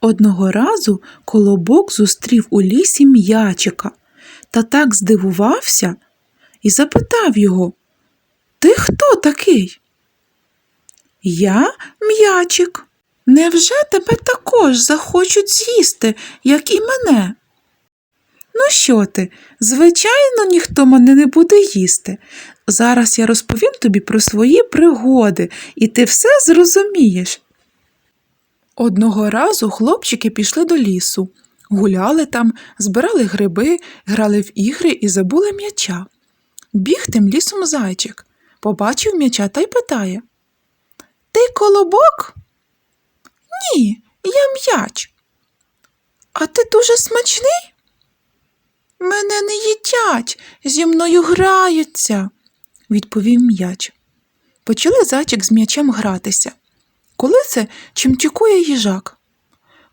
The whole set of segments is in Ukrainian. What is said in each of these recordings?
Одного разу колобок зустрів у лісі м'ячика та так здивувався і запитав його Ти хто такий? Я м'ячик. Невже тебе також захочуть з'їсти, як і мене? Ну що ти, звичайно, ніхто мене не буде їсти. Зараз я розповім тобі про свої пригоди, і ти все зрозумієш. Одного разу хлопчики пішли до лісу, гуляли там, збирали гриби, грали в ігри і забули м'яча. Біг тим лісом зайчик, побачив м'яча та й питає Ти колобок? Ні, я м'яч. А ти дуже смачний? Мене не їдять, зі мною граються, відповів м'яч. Почали зайчик з м'ячем гратися. Коли це чимчикує їжак?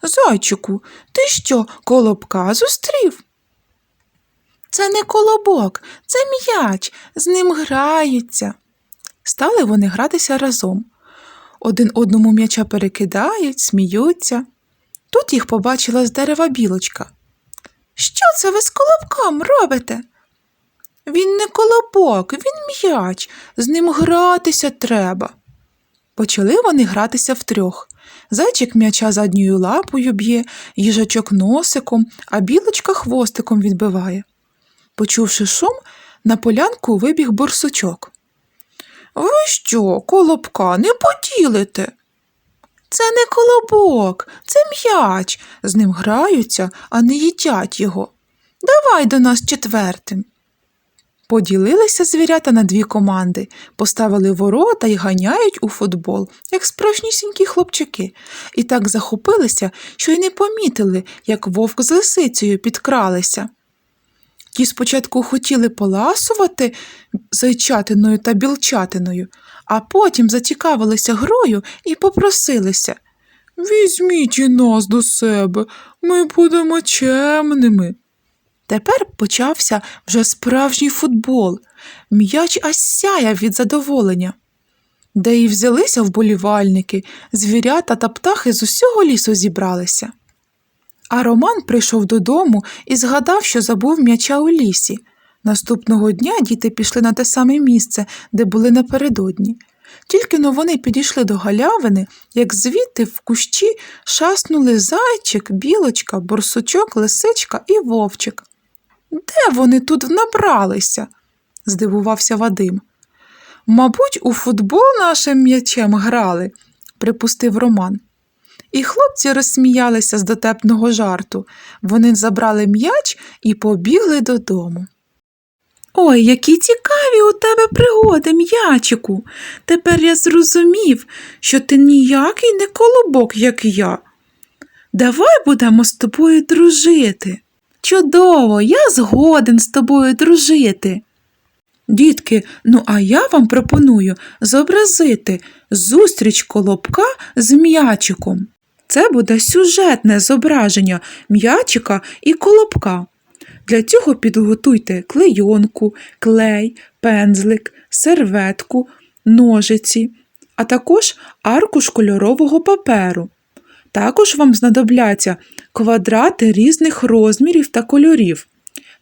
Зайчику, ти що, колобка зустрів? Це не колобок, це м'яч, з ним граються. Стали вони гратися разом. Один одному м'яча перекидають, сміються. Тут їх побачила з дерева білочка. Що це ви з колобком робите? Він не колобок, він м'яч, з ним гратися треба. Почали вони гратися втрьох. Зайчик м'яча задньою лапою б'є, їжачок носиком, а білочка хвостиком відбиває. Почувши шум, на полянку вибіг борсучок. Ви що, колобка, не поділите? Це не колобок, це м'яч. З ним граються, а не їдять його. Давай до нас четвертим. Поділилися звірята на дві команди, поставили ворота і ганяють у футбол, як справжнісінькі хлопчики, і так захопилися, що й не помітили, як вовк з лисицею підкралися. Ті спочатку хотіли поласувати зайчатиною та білчатиною, а потім зацікавилися грою і попросилися. Візьміть і нас до себе, ми будемо чемними. Тепер почався вже справжній футбол. М'яч аж сяяв від задоволення. Де і взялися вболівальники, звірята та птахи з усього лісу зібралися. А Роман прийшов додому і згадав, що забув м'яча у лісі. Наступного дня діти пішли на те саме місце, де були напередодні. Тільки но вони підійшли до галявини, як звідти в кущі шаснули зайчик, білочка, борсучок, лисичка і вовчик. Де вони тут набралися? здивувався Вадим. Мабуть, у футбол нашим м'ячем грали, припустив Роман. І хлопці розсміялися з дотепного жарту. Вони забрали м'яч і побігли додому. Ой, які цікаві у тебе пригоди, м'ячику. Тепер я зрозумів, що ти ніякий не колобок, як я. Давай будемо з тобою дружити. Чудово, я згоден з тобою дружити. Дітки, ну а я вам пропоную зобразити зустріч колобка з м'ячиком. Це буде сюжетне зображення м'ячика і колобка. Для цього підготуйте клейонку, клей, пензлик, серветку, ножиці, а також аркуш кольорового паперу. Також вам знадобляться квадрати різних розмірів та кольорів,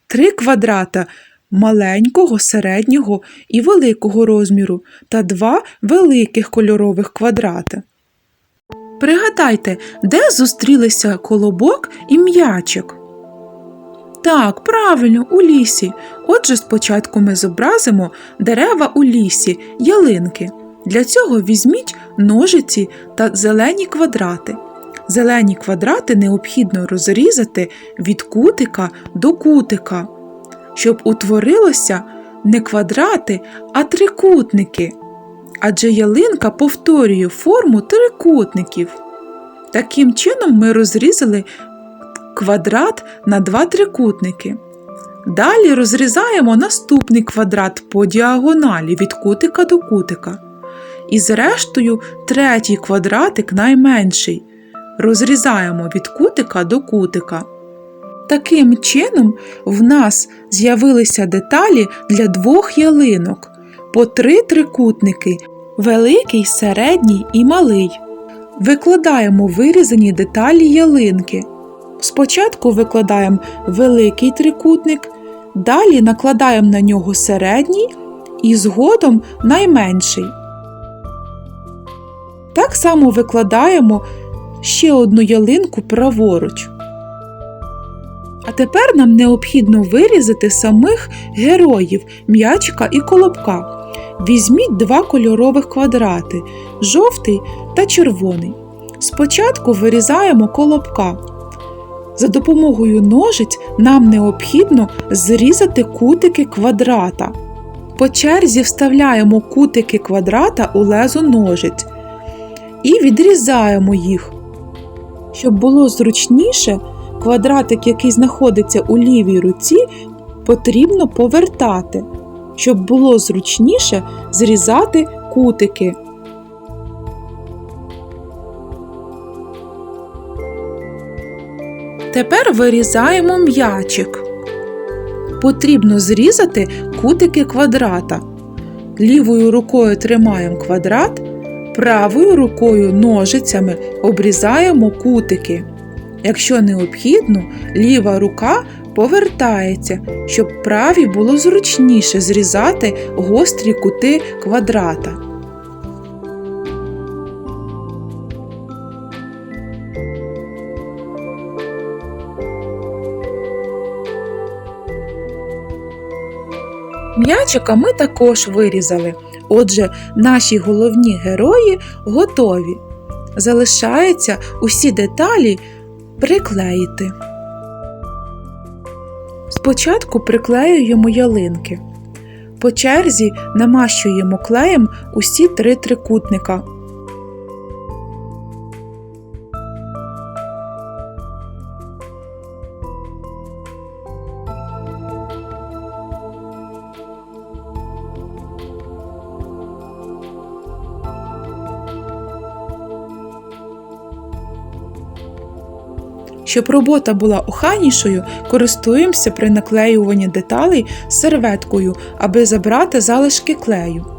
три квадрата маленького, середнього і великого розміру та два великих кольорових квадрати. Пригадайте, де зустрілися колобок і м'ячик? Так, правильно, у лісі. Отже, спочатку ми зобразимо дерева у лісі, ялинки. Для цього візьміть ножиці та зелені квадрати. Зелені квадрати необхідно розрізати від кутика до кутика, щоб утворилося не квадрати, а трикутники. Адже ялинка повторює форму трикутників. Таким чином ми розрізали квадрат на два трикутники. Далі розрізаємо наступний квадрат по діагоналі від кутика до кутика. І зрештою третій квадратик найменший. Розрізаємо від кутика до кутика. Таким чином, в нас з'явилися деталі для двох ялинок по три трикутники великий, середній і малий. викладаємо вирізані деталі ялинки. Спочатку викладаємо великий трикутник, далі накладаємо на нього середній і згодом найменший. Так само викладаємо ще одну ялинку праворуч. А тепер нам необхідно вирізати самих героїв м'ячика і колобка. Візьміть два кольорових квадрати жовтий та червоний. Спочатку вирізаємо колобка. За допомогою ножиць нам необхідно зрізати кутики квадрата. По черзі вставляємо кутики квадрата у лезо ножиць і відрізаємо їх. Щоб було зручніше, квадратик, який знаходиться у лівій руці, потрібно повертати, щоб було зручніше зрізати кутики. Тепер вирізаємо м'ячик. Потрібно зрізати кутики квадрата. Лівою рукою тримаємо квадрат, правою рукою ножицями обрізаємо кутики. Якщо необхідно, ліва рука повертається, щоб правій було зручніше зрізати гострі кути квадрата. М'ячика ми також вирізали. Отже, наші головні герої готові. Залишається усі деталі приклеїти. Спочатку приклеюємо ялинки. По черзі намащуємо клеєм усі три трикутника. Щоб робота була охайнішою, користуємося при наклеюванні деталей серветкою, аби забрати залишки клею.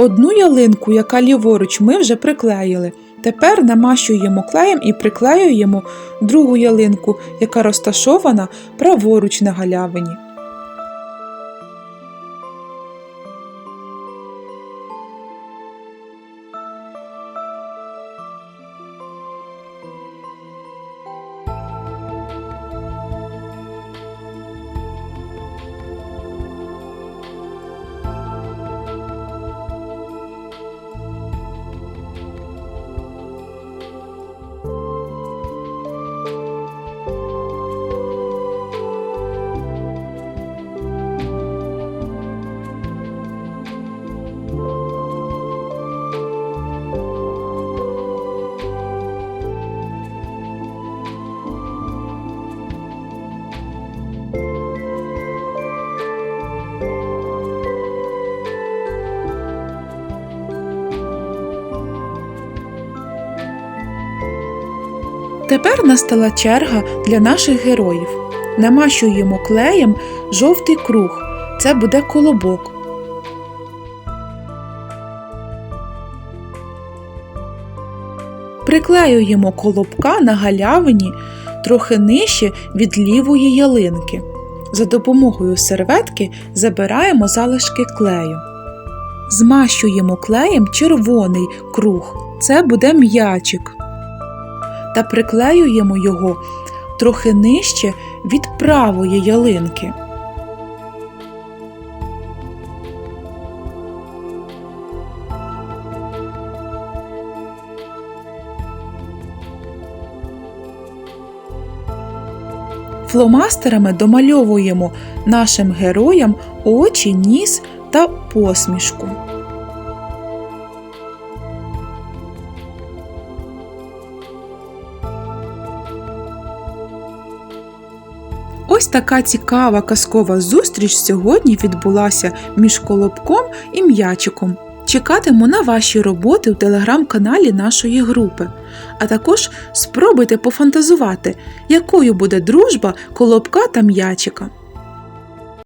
Одну ялинку, яка ліворуч, ми вже приклеїли. Тепер намащуємо клеєм і приклеюємо другу ялинку, яка розташована праворуч на галявині. Тепер настала черга для наших героїв. Намащуємо клеєм жовтий круг. Це буде колобок. Приклеюємо колобка на галявині трохи нижче від лівої ялинки. За допомогою серветки забираємо залишки клею. Змащуємо клеєм червоний круг. Це буде м'ячик та приклеюємо його трохи нижче від правої ялинки. Фломастерами домальовуємо нашим героям очі, ніс, та посмішку. Ось така цікава казкова зустріч сьогодні відбулася між колобком і м'ячиком. Чекатиму на ваші роботи у телеграм-каналі нашої групи. А також спробуйте пофантазувати, якою буде дружба колобка та м'ячика.